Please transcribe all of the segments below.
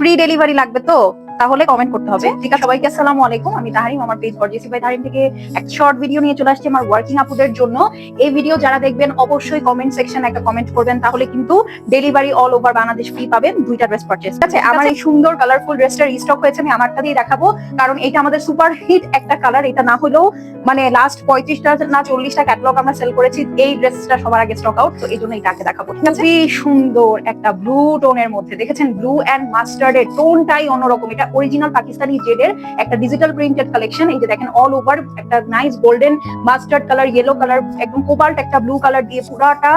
Free delivery লাগবে তো? তাহলে কমেন্ট করতে হবে। ঠিক আছে সবাইকে আসসালামু আলাইকুম। আমি তাহারিম আমার পেজ গর্জিয়াসি বাই তাহারিম থেকে একটা শর্ট ভিডিও নিয়ে চলে আসছি আমার ওয়ার্কিং আপুদের জন্য। এই ভিডিও যারা দেখবেন অবশ্যই কমেন্ট সেকশন একটা কমেন্ট করবেন। তাহলে কিন্তু delivery all over Bangladesh free পাবেন দুইটা ড্রেস পারচেস আছে? আমার এই সুন্দর কালারফুল ড্রেসটা রিস্টক হয়েছে আমি আমারটা দিয়ে দেখাবো। কারণ এটা আমাদের সুপার হিট একটা কালার এটা না হলেও মানে লাস্ট পঁয়ত্রিশটা না চল্লিশটা ক্যাটলগ আমরা সেল করেছি এই ড্রেসটা সবার আগে স্টক আউট তো এই জন্য এটাকে দেখাবো। ঠিক আছে? খুবই সুন্দর একটা ব্লু টোনের মধ্যে দেখেছেন? ব্লু অ্যান্ড মাস্টার্ডের টোনটাই অন্যরকম এটা অরিজিনাল পাকিস্তানি জেডের একটা ডিজিটাল প্রিন্টেড কালেকশন এই যে দেখেন অল ওভার একটা nice golden mustard colour yellow colour একদম কোবাল্ট একটা ব্লু কালার দিয়ে পুরাটা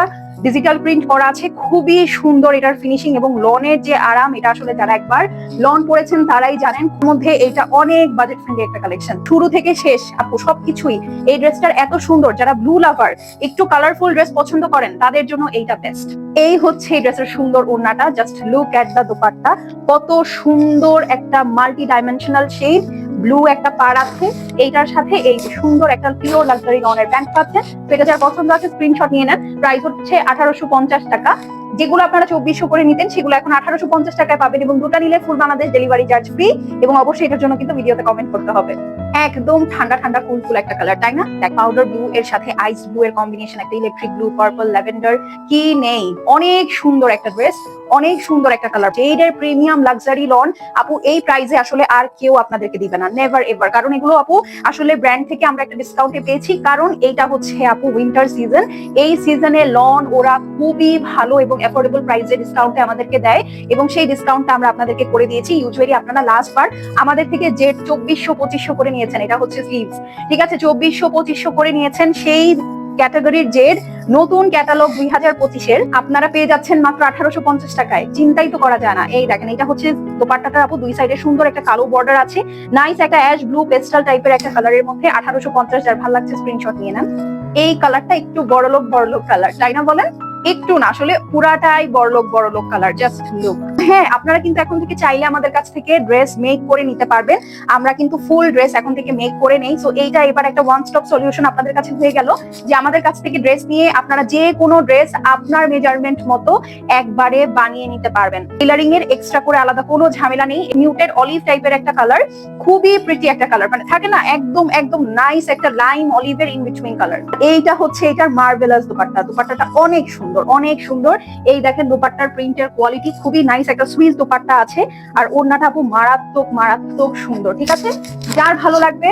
ডিজিটাল প্রিন্ট করা আছে, খুবই সুন্দর এটার ফিনিশিং এবং লনের যে আরাম, এটা আসলে যারা একবার লন পরেছেন তারাই জানেন। মধ্যে এটা অনেক বাজেট ফ্রেন্ডলি একটা কালেকশন শুরু থেকে শেষ, আপু, সবকিছুই। এই ড্রেসটার এত সুন্দর, যারা ব্লু লাভার একটু কালারফুল ড্রেস পছন্দ করেন, তাদের জন্য এইটা বেস্ট এই হচ্ছে এই ড্রেসের সুন্দর ওড়নাটা just look at the dupatta. কত সুন্দর একটা মাল্টি ডাইমেনশনাল শেড ব্লু একটা পার আছে, এইটার সাথে এই সুন্দর একটা পিওর লাক্সারি লনের প্যান্ট পাচ্ছেন। সেটা যার পছন্দ আছে স্ক্রিনশট নিয়ে নেন। প্রাইস হচ্ছে আঠারোশো পঞ্চাশ টাকা। যেগুলো আপনারা চব্বিশশো করে নিতেন, সেগুলো এখন আঠারোশো পঞ্চাশ টাকায় পাবেন এবং দুটা নিলে full Bangladesh delivery charge free এবং অবশ্যই এটার জন্য কিন্তু ভিডিওতে কমেন্ট করতে হবে। একদম ঠান্ডা ঠান্ডা কুল কুল একটা কালার তাই না? দেখ পাউডার ব্লু এর সাথে আইস ব্লু এর কম্বিনেশন একটা ইলেকট্রিক ব্লু পার্পল ল্যাভেন্ডার কি নেই? অনেক সুন্দর একটা ড্রেস অনেক সুন্দর একটা কালারের প্রিমিয়াম লাক্সারি লন আপু, এই প্রাইসে আসলে আর কেউ আপনাদেরকে দিবে না নেভার এভার কারণ এগুলো, আপু, আসলে ব্র্যান্ড থেকে আমরা একটা ডিসকাউন্টে পেয়েছি, কারণ এইটা হচ্ছে, আপু উইন্টার সিজন এই সিজনে লন ওরা খুবই ভালো এবং অ্যাফোর্ডেবল প্রাইসে ডিসকাউন্টে আমাদেরকে দেয় এবং সেই ডিসকাউন্টটা আমরা আপনাদেরকে করে দিয়েছি। ইউজুয়ালি আপনারা লাস্ট বার আমাদের থেকে যে চব্বিশশো, পঁচিশশো করে নিয়েছেন, এটা হচ্ছে স্লিভস ঠিক আছে, চব্বিশশো, পঁচিশশো করে নিয়েছেন সেই ক্যাটাগরির জেড। নতুন ক্যাটালগ দুই হাজার পঁচিশের। আপনারা পেয়ে যাচ্ছেন মাত্র আঠারোশো পঞ্চাশ টাকায়। চিন্তাই তো করা যায় না। এই দেখেন, এটা হচ্ছে দোপাট্টাটার আপু, দুই সাইডে সুন্দর একটা কালো বর্ডার আছে। নাইস একটা অ্যাশ ব্লু পেস্টাল টাইপের একটা কালারের মধ্যে আঠারোশো পঞ্চাশ, যার ভালো লাগছে স্ক্রিনশট নিয়ে নেন। এই কালারটা একটু বড়লোক বড়লোক কালার তাই না বলেন? একটু না, আসলে পুরাটাই বড়লোক বড়লোক কালার জাস্ট লুক হ্যাঁ আপনারা কিন্তু এখন থেকে চাইলে আমাদের কাছ থেকে ড্রেস মেক করে নিতে পারবেন। আমরা কিন্তু ফুল ড্রেস এখন থেকে মেক করে নেই। সো এইটা এবার একটা ওয়ান স্টপ সলিউশন আপনাদের কাছে হয়ে গেল যে আমাদের কাছ থেকে ড্রেস নিয়ে আপনারা যে কোনো ড্রেস আপনার মেজারমেন্ট মতো একবারে বানিয়ে নিতে পারবেন। টেলারিং এর এক্সট্রা করে আলাদা কোনো ঝামেলা নেই। মিউটেড অলিভ টাইপের একটা কালার খুবই প্রিটি একটা কালার মানে থাকে না, একদম একদম নাইস একটা লাইম অলিভের ইন বিটুইন কালার এইটা হচ্ছে এটার মার্বেলাস দোপাট্টা। দোপাট্টাটা অনেক সুন্দর। অনেক সুন্দর। এই দেখেন দোপাট্টার প্রিন্টের কোয়ালিটি খুবই নাইস একটা সুইস দোপাট্টা আছে। আর ওড়নাটা আপু মারাত্মক মারাত্মক সুন্দর, ঠিক আছে? যার ভালো লাগবে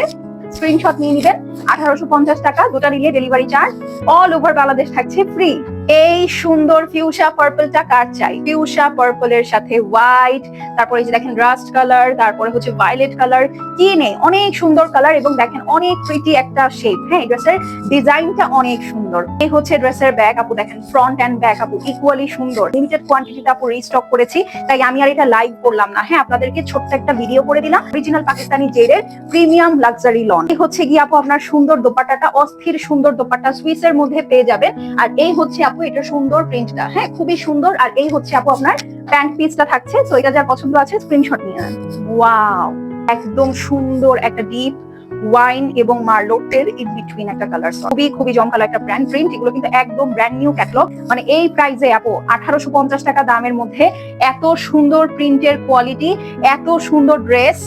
স্ক্রিনশট নিয়ে নেবেন। আঠারোশো পঞ্চাশ টাকা, দুটা নিলে delivery charge all over Bangladesh থাকছে ফ্রি এই সুন্দর ফিউশা পার্পলটা কার চাই? ফিউশা পার্পলের সাথে হোয়াইট তারপরে এই যে দেখেন রাস্ট কালার তারপরে হচ্ছে ভায়োলেট কালার কি নেই? অনেক সুন্দর কালার এবং দেখেন অনেক প্রিটি একটা শেপ হ্যাঁ? ড্রেসের ডিজাইনটা অনেক সুন্দর। এই হচ্ছে ড্রেসের ব্যাগ আপু দেখেন ফ্রন্ট অ্যান্ড ব্যাক আপু ইকুয়ালি সুন্দর। লিমিটেড কোয়ান্টিটিতে আপু রিস্টক করেছি, তাই আমি আর এটা লাইভ করলাম না হ্যাঁ? আপনাদেরকে ছোট্ট একটা ভিডিও করে দিলাম অরিজিনাল পাকিস্তানি জেডের প্রিমিয়াম লাক্সারি লন এই হচ্ছে গিয়ে আপু আপনার সুন্দর দোপাট্টাটা, অস্থির সুন্দর দোপাট্টা সুইসের মধ্যে পেয়ে যাবেন। আর এই হচ্ছে আপু এটা সুন্দর প্রিন্টটা হ্যাঁ খুবই সুন্দর। আর এই হচ্ছে আপু আপনার প্যান্ট পিসটা থাকছে। তো এটা যার পছন্দ আছে স্ক্রিনশট নিয়ে নেন। ওয়াও একদম সুন্দর একটা ডিপ ওয়াইন এবং মার্লোটের ইন বিটুইন একটা কালার খুবই খুবই জমকালো একটা ব্র্যান্ড প্রিন্ট এগুলো কিন্তু একদম ব্র্যান্ড নিউ ক্যাটলগ মানে এই প্রাইসে আপু আঠারোশো পঞ্চাশ টাকা দামের মধ্যে এত সুন্দর প্রিন্টের কোয়ালিটি এত সুন্দর ড্রেস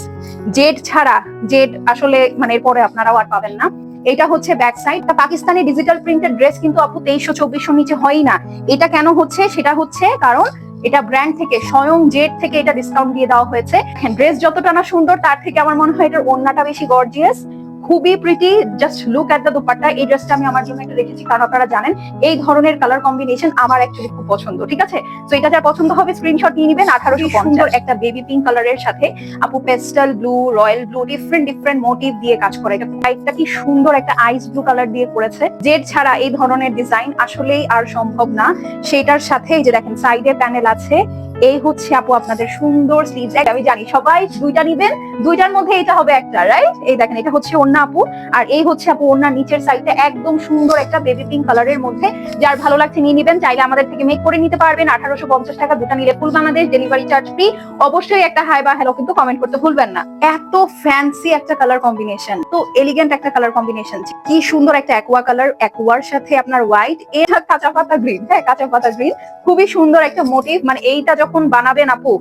জেড ছাড়া জেড আসলে মানে এরপরে আপনারাও আর পাবেন না। এটা হচ্ছে back side Pakistani digital printed dress কিন্তু আপু তেইশশো চব্বিশশো নিচে হয় না। এটা কেন হচ্ছে? সেটা হচ্ছে কারণ এটা ব্র্যান্ড থেকে, স্বয়ং জেট থেকে এটা ডিসকাউন্ট দিয়ে দেওয়া হয়েছে। ড্রেস যতটা না সুন্দর, তার থেকে আমার মনে হয় এটার অন্যটা বেশি গর্জিয়াস খুবই pretty just look at the dupatta এই ড্রেসটা আমি আমার জন্য একটা রেখেছি কারণ আপনারা জানেন এই ধরনের কালার কম্বিনেশন আমার অ্যাকচুয়ালি খুব পছন্দ ঠিক আছে? তো এটা যার পছন্দ হবে স্ক্রিনশট নিয়ে নেবেন আঠারোশো সুন্দর একটা বেবি পিঙ্ক কালারের সাথে আপু pastel blue royal blue different different motif দিয়ে কাজ করে। এটা হোয়াইটটা কি সুন্দর একটা আইস ব্লু কালার দিয়ে করেছে। জেড ছাড়া এই ধরনের ডিজাইন আসলেই আর সম্ভব না। সেটার সাথে এই যে দেখেন সাইডে প্যানেল আছে এই হচ্ছে আপু আপনাদের সুন্দর স্লিভস আমি জানি সবাই দুইটা নিবেন, দুইটার মধ্যে এটা হবে একটা রাইট এই দেখেন, এটা হচ্ছে ওন্না আপু। আর এই হচ্ছে আপু ওন্নার নিচের সাইডে একদম সুন্দর একটা বেবি পিঙ্ক কালারের মধ্যে। যার ভালো লাগছে নিয়ে নিবেন, চাইলে আমাদের থেকে মেক করে নিতে পারবেন। আঠারোশো পঞ্চাশ টাকা দুটা নিলে full Bangladesh delivery charge free অবশ্যই একটা হাই বা হ্যালো কিন্তু কমেন্ট করতে ভুলবেন না। এত ফ্যান্সি একটা কালার কম্বিনেশন তো এলিগেন্ট একটা কালার কম্বিনেশন কি সুন্দর একটা অ্যাকোয়া কালার অ্যাকোয়ার সাথে আপনার হোয়াইট এটা কাঁচা পাতা গ্রিন হ্যাঁ কাঁচা পাতা গ্রিন খুবই সুন্দর একটা মোটিভ মানে এইটা যখন বানাবেন আপু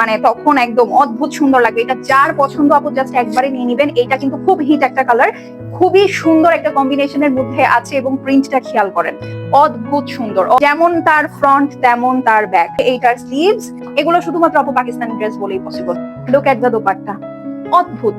মানে তখন একদম অদ্ভুত সুন্দর লাগবে। এটা যার পছন্দ আপু জাস্ট একবারে নিয়ে নিবেন। এটা কিন্তু খুব হিট একটা কালার খুবই সুন্দর একটা কম্বিনেশনের মধ্যে আছে এবং প্রিন্টটা খেয়াল করেন। অদ্ভুত সুন্দর। যেমন তার ফ্রন্ট তেমন তার ব্যাক এইটার স্লিভস এগুলো শুধুমাত্র আপু পাকিস্তানি ড্রেস বলেই possible look at the dupatta. অদ্ভুত।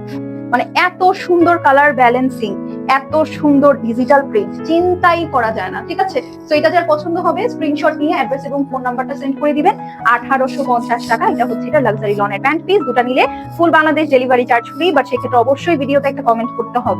মানে এত সুন্দর কালার ব্যালেন্সিং এত সুন্দর ডিজিটাল প্রিন্ট চিন্তাই করা যায় না, ঠিক আছে? তো এটা যার পছন্দ হবে স্ক্রিনশট নিয়ে অ্যাড্রেস এবং ফোন নাম্বারটা সেন্ড করে দিবেন। আঠারোশো পঞ্চাশ টাকা, এটা হচ্ছে এটা লাক্সারি লনের প্যান্ট পিস দুটা নিলে full Bangladesh delivery charge free but সেক্ষেত্রে অবশ্যই ভিডিওতে একটা কমেন্ট করতে হবে।